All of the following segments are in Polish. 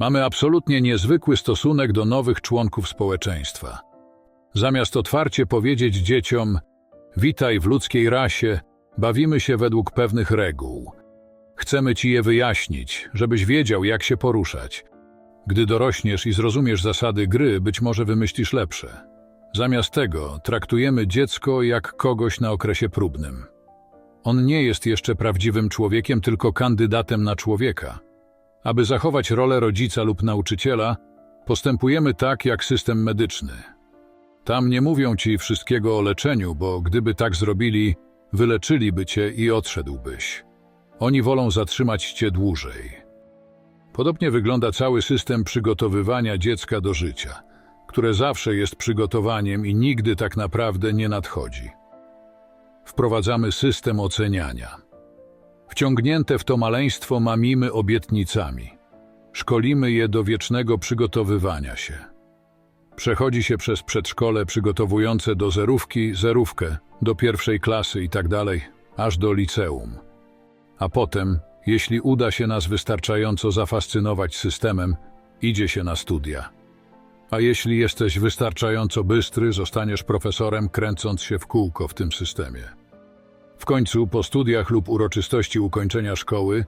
Mamy absolutnie niezwykły stosunek do nowych członków społeczeństwa. Zamiast otwarcie powiedzieć dzieciom: Witaj w ludzkiej rasie, bawimy się według pewnych reguł. Chcemy ci je wyjaśnić, żebyś wiedział, jak się poruszać. Gdy dorośniesz i zrozumiesz zasady gry, być może wymyślisz lepsze. Zamiast tego traktujemy dziecko jak kogoś na okresie próbnym. On nie jest jeszcze prawdziwym człowiekiem, tylko kandydatem na człowieka. Aby zachować rolę rodzica lub nauczyciela, postępujemy tak jak system medyczny. Tam nie mówią ci wszystkiego o leczeniu, bo gdyby tak zrobili, wyleczyliby cię i odszedłbyś. Oni wolą zatrzymać cię dłużej. Podobnie wygląda cały system przygotowywania dziecka do życia, które zawsze jest przygotowaniem i nigdy tak naprawdę nie nadchodzi. Wprowadzamy system oceniania. Wciągnięte w to maleństwo mamimy obietnicami. Szkolimy je do wiecznego przygotowywania się. Przechodzi się przez przedszkole przygotowujące do zerówki, zerówkę, do pierwszej klasy i tak aż do liceum. A potem, jeśli uda się nas wystarczająco zafascynować systemem, idzie się na studia. A jeśli jesteś wystarczająco bystry, zostaniesz profesorem, kręcąc się w kółko w tym systemie. W końcu, po studiach lub uroczystości ukończenia szkoły,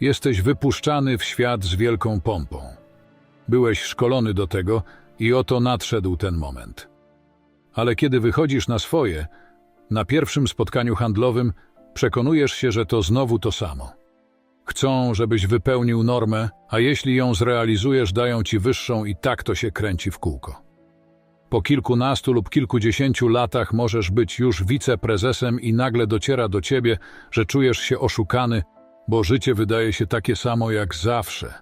jesteś wypuszczany w świat z wielką pompą. Byłeś szkolony do tego i oto nadszedł ten moment. Ale kiedy wychodzisz na swoje, na pierwszym spotkaniu handlowym przekonujesz się, że to znowu to samo. Chcą, żebyś wypełnił normę, a jeśli ją zrealizujesz, dają ci wyższą i tak to się kręci w kółko. Po kilkunastu lub kilkudziesięciu latach możesz być już wiceprezesem i nagle dociera do ciebie, że czujesz się oszukany, bo życie wydaje się takie samo jak zawsze.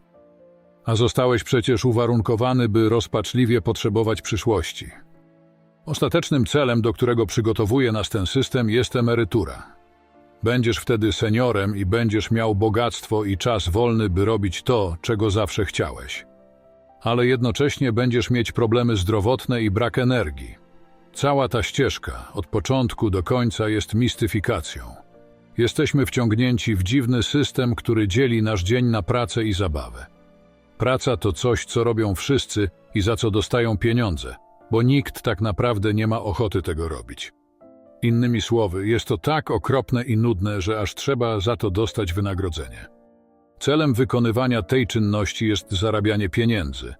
A zostałeś przecież uwarunkowany, by rozpaczliwie potrzebować przyszłości. Ostatecznym celem, do którego przygotowuje nas ten system, jest emerytura. Będziesz wtedy seniorem i będziesz miał bogactwo i czas wolny, by robić to, czego zawsze chciałeś. Ale jednocześnie będziesz mieć problemy zdrowotne i brak energii. Cała ta ścieżka, od początku do końca, jest mistyfikacją. Jesteśmy wciągnięci w dziwny system, który dzieli nasz dzień na pracę i zabawę. Praca to coś, co robią wszyscy i za co dostają pieniądze, bo nikt tak naprawdę nie ma ochoty tego robić. Innymi słowy, jest to tak okropne i nudne, że aż trzeba za to dostać wynagrodzenie. Celem wykonywania tej czynności jest zarabianie pieniędzy,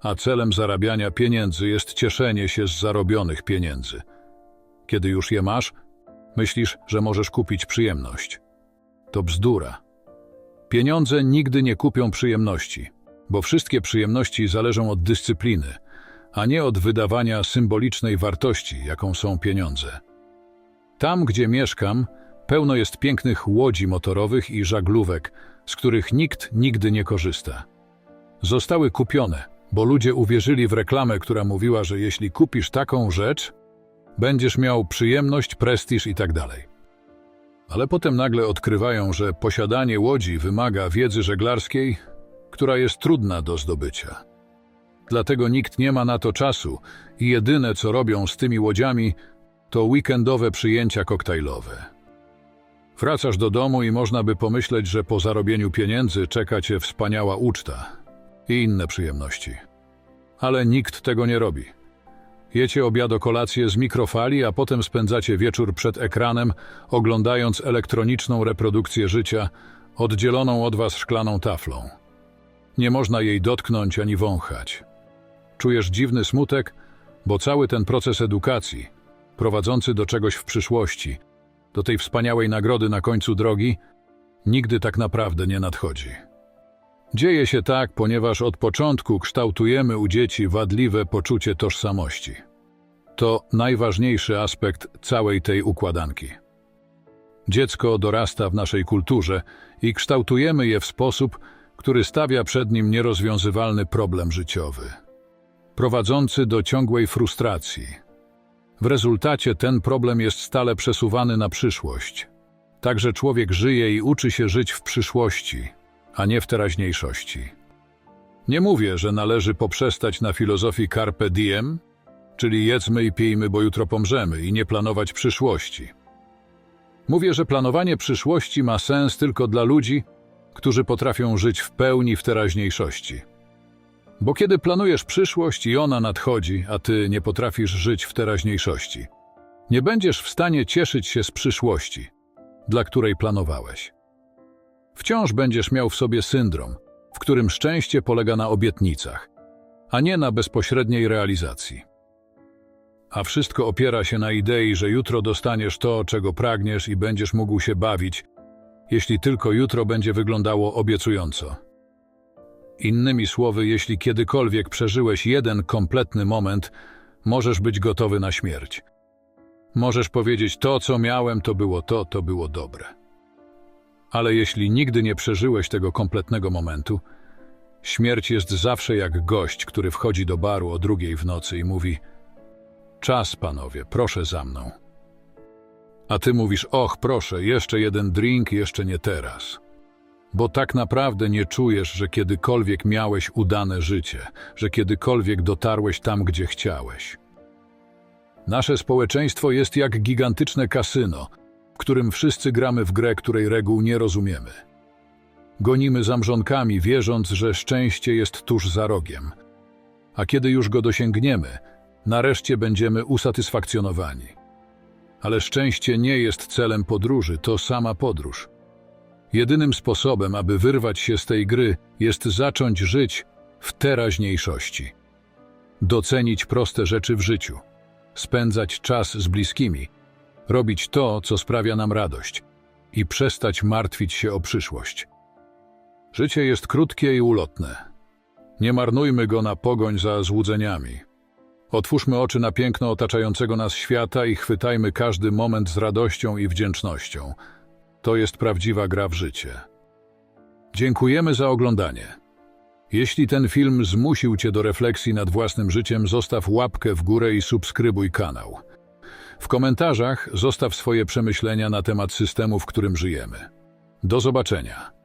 a celem zarabiania pieniędzy jest cieszenie się z zarobionych pieniędzy. Kiedy już je masz, myślisz, że możesz kupić przyjemność. To bzdura. Pieniądze nigdy nie kupią przyjemności, bo wszystkie przyjemności zależą od dyscypliny, a nie od wydawania symbolicznej wartości, jaką są pieniądze. Tam, gdzie mieszkam, pełno jest pięknych łodzi motorowych i żaglówek, z których nikt nigdy nie korzysta. Zostały kupione, bo ludzie uwierzyli w reklamę, która mówiła, że jeśli kupisz taką rzecz, będziesz miał przyjemność, prestiż i tak dalej. Ale potem nagle odkrywają, że posiadanie łodzi wymaga wiedzy żeglarskiej, która jest trudna do zdobycia. Dlatego nikt nie ma na to czasu i jedyne, co robią z tymi łodziami, to weekendowe przyjęcia koktajlowe. Wracasz do domu i można by pomyśleć, że po zarobieniu pieniędzy czeka cię wspaniała uczta i inne przyjemności. Ale nikt tego nie robi. Jecie obiad o kolację z mikrofali, a potem spędzacie wieczór przed ekranem, oglądając elektroniczną reprodukcję życia, oddzieloną od was szklaną taflą. Nie można jej dotknąć ani wąchać. Czujesz dziwny smutek, bo cały ten proces edukacji, prowadzący do czegoś w przyszłości, do tej wspaniałej nagrody na końcu drogi, nigdy tak naprawdę nie nadchodzi. Dzieje się tak, ponieważ od początku kształtujemy u dzieci wadliwe poczucie tożsamości. To najważniejszy aspekt całej tej układanki. Dziecko dorasta w naszej kulturze i kształtujemy je w sposób, który stawia przed nim nierozwiązywalny problem życiowy, prowadzący do ciągłej frustracji. W rezultacie ten problem jest stale przesuwany na przyszłość. Także człowiek żyje i uczy się żyć w przyszłości, a nie w teraźniejszości. Nie mówię, że należy poprzestać na filozofii carpe diem, czyli jedzmy i pijmy, bo jutro pomrzemy i nie planować przyszłości. Mówię, że planowanie przyszłości ma sens tylko dla ludzi, którzy potrafią żyć w pełni w teraźniejszości. Bo kiedy planujesz przyszłość i ona nadchodzi, a ty nie potrafisz żyć w teraźniejszości, nie będziesz w stanie cieszyć się z przyszłości, dla której planowałeś. Wciąż będziesz miał w sobie syndrom, w którym szczęście polega na obietnicach, a nie na bezpośredniej realizacji. A wszystko opiera się na idei, że jutro dostaniesz to, czego pragniesz i będziesz mógł się bawić, jeśli tylko jutro będzie wyglądało obiecująco. Innymi słowy, jeśli kiedykolwiek przeżyłeś jeden kompletny moment, możesz być gotowy na śmierć. Możesz powiedzieć, to co miałem, to było to, to było dobre. Ale jeśli nigdy nie przeżyłeś tego kompletnego momentu, śmierć jest zawsze jak gość, który wchodzi do baru o drugiej w nocy i mówi: Czas, panowie, proszę za mną. A ty mówisz: Och, proszę, jeszcze jeden drink, jeszcze nie teraz. Bo tak naprawdę nie czujesz, że kiedykolwiek miałeś udane życie, że kiedykolwiek dotarłeś tam, gdzie chciałeś. Nasze społeczeństwo jest jak gigantyczne kasyno, w którym wszyscy gramy w grę, której reguł nie rozumiemy. Gonimy za mrzonkami, wierząc, że szczęście jest tuż za rogiem. A kiedy już go dosięgniemy, nareszcie będziemy usatysfakcjonowani. Ale szczęście nie jest celem podróży, to sama podróż. Jedynym sposobem, aby wyrwać się z tej gry, jest zacząć żyć w teraźniejszości. Docenić proste rzeczy w życiu, spędzać czas z bliskimi, robić to, co sprawia nam radość i przestać martwić się o przyszłość. Życie jest krótkie i ulotne. Nie marnujmy go na pogoń za złudzeniami. Otwórzmy oczy na piękno otaczającego nas świata i chwytajmy każdy moment z radością i wdzięcznością. To jest prawdziwa gra w życie. Dziękujemy za oglądanie. Jeśli ten film zmusił Cię do refleksji nad własnym życiem, zostaw łapkę w górę i subskrybuj kanał. W komentarzach zostaw swoje przemyślenia na temat systemu, w którym żyjemy. Do zobaczenia.